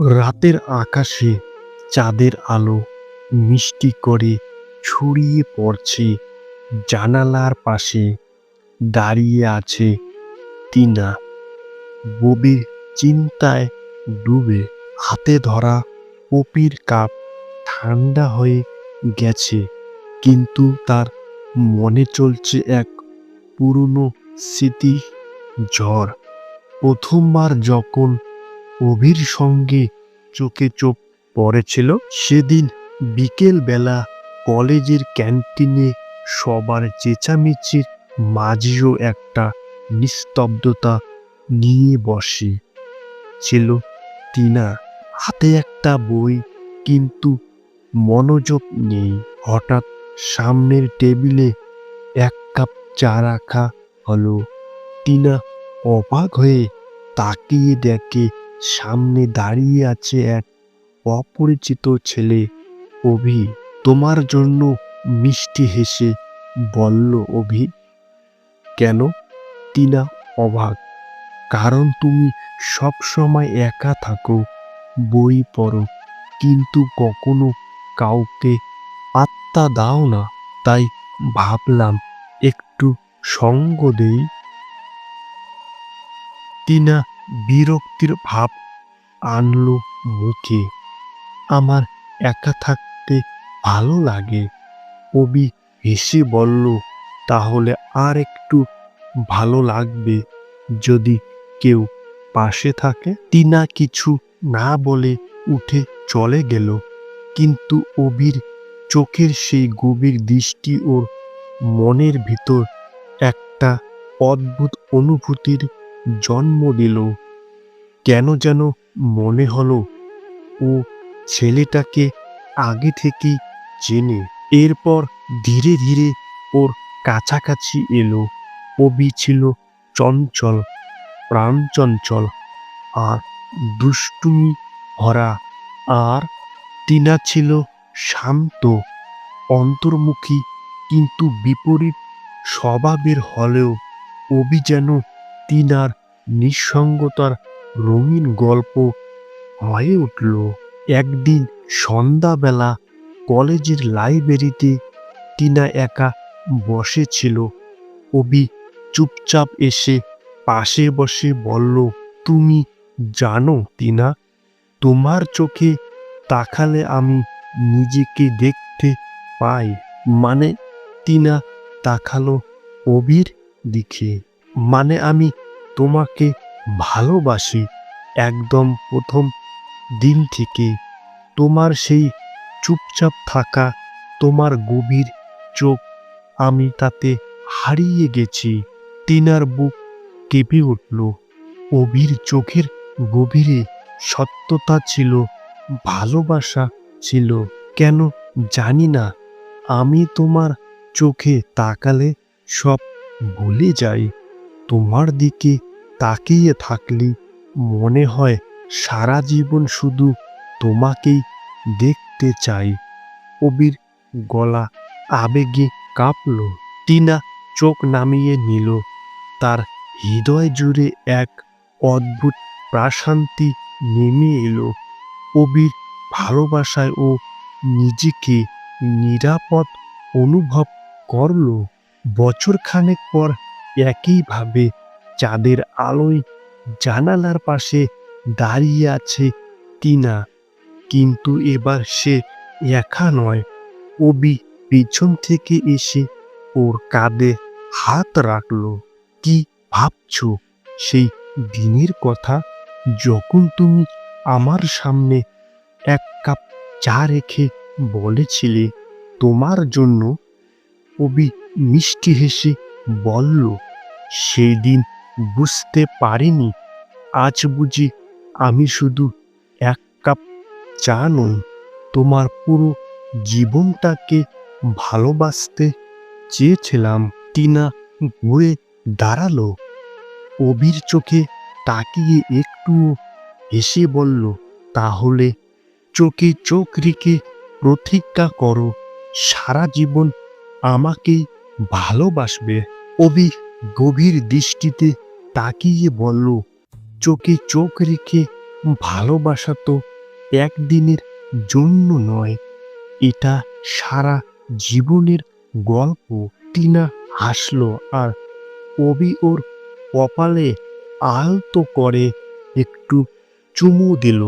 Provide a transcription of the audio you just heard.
রাতের আকাশে চাঁদের আলো, মিষ্টি করে ছড়িয়ে পড়ছে জানালার পাশে দাঁড়িয়ে আছে টিনা। ববির চিন্তায় ডুবে হাতে ধরা কপির কাপ ঠান্ডা হয়ে গেছে, কিন্তু তার মনে চলছে এক পুরনো স্মৃতি ঝড় প্রথমবার যখন অভির সঙ্গে চোখে চোখ পড়েছিল সেদিন বিকেল বেলা কলেজের ক্যান্টিনে সবার চেঁচামেচির মাঝেও একটা নিস্তব্ধতা নিয়ে বসে ছিল টিনা। হাতে একটা বই, কিন্তু মনোযোগ নেই। হঠাৎ সামনের টেবিলে এক কাপ চা রাখা হলো। টিনা অবাক হয়ে তাকিয়ে দেখে সামনে দাঁড়িয়ে আছে এক অপরিচিত ছেলে। অভি, তোমার জন্য মিষ্টি হেসে বলল, অভি, কেন? টিনা অবাক। কারণ তুমি সব সময় একা থাকো, বই পড়ো, কিন্তু কখনো কাউকে আত্মা দাও না। তাই ভাবলাম, একটু সঙ্গ দেই। টিনা বিরক্তির ভাব আনলো মুখে। আমার একা থাকতে ভালো লাগে। কবি হেসে বলল, তাহলে আর একটু ভালো লাগবে যদি কেউ পাশে থাকে। টিনা কিছু না বলে উঠে চলে গেল। কিন্তু অবির চোখের সেই গভীর দৃষ্টি ওর মনের ভিতর একটা অদ্ভুত অনুভূতির জন্ম দিল। কেন যেন মনে হলো, ও ছেলেটাকে আগে থেকেই চেনে। এরপর ধীরে ধীরে ওর কাছাকাছি এলো। কবি ছিল চঞ্চল প্রাণচঞ্চল আর দুষ্টুমি ভরা। আর টিনা ছিল শান্ত, অন্তর্মুখী, কিন্তু বিপরীত স্বভাবের হলেও অবি যেন তিনার নিঃসঙ্গতার রঙিন গল্প হয়ে উঠল। একদিন সন্ধ্যাবেলা কলেজের লাইব্রেরিতে টিনা একা বসেছিল অবি চুপচাপ এসে পাশে বসে বলল, তুমি জানো টিনা, তোমার চোখে তাকালে আমি নিজেকে দেখতে পাই। মানে টিনা তাকালো কবির দিকে। মানে আমি তোমাকে ভালোবাসি একদম প্রথম দিন থেকে। তোমার সেই চুপচাপ থাকা, তোমার গভীর চোখ, আমি তাতে হারিয়ে গেছি। টিনার বুক কেঁপে উঠল। অভির চোখের গভীরে সত্যতা ছিল, ভালোবাসা ছিল। কেন জানি না, আমি তোমার চোখে তাকালে সব ভুলে যাই। তোমার দিকে তাকিয়ে থাকলে মনে হয় সারা জীবন শুধু তোমাকেই দেখতে চাই। কবির গলা আবেগে কাঁপল, টিনা চোখ নামিয়ে নিল। তার হৃদয় জুড়ে এক অদ্ভুত প্রাশান্তি নেমে এলো। কবির ভালোবাসায় ও নিজেকে নিরাপদ অনুভব করল। বছরখানেক পর একইভাবে চাঁদের আলোয় জানালার পাশে দাঁড়িয়ে আছে টিনা। কিন্তু এবার সে একা নয়। কবি পিছন থেকে এসে ওর কাঁধে হাত রাখল। কি ভাবছ? সেই দিনের কথা? যখন তুমি আমার সামনে এক কাপ চা রেখে বলেছিলে তোমার জন্য? কবি মিষ্টি হেসে বলল সেই দিন বুঝতে পারিনি। আজ বুঝি আমি শুধু এক কাপ চা নই, তোমার পুরো জীবনটাকে ভালোবাসতে চেয়েছিলাম। টিনা ঘুরে দাঁড়াল। অবির চোখে তাকিয়ে একটু হেসে বলল, তাহলে চোখে চোখ রেখে প্রতিজ্ঞা করো, সারা জীবন আমাকেই ভালোবাসবে। অবি গভীর দৃষ্টিতে তাকিয়ে বলল, চোখে চোখ রেখে ভালোবাসা তো একদিনের জন্য নয়, এটা সারা জীবনের গল্প। টিনা হাসলো আর কবি ওর কপালে আলতো করে একটু চুমু দিল।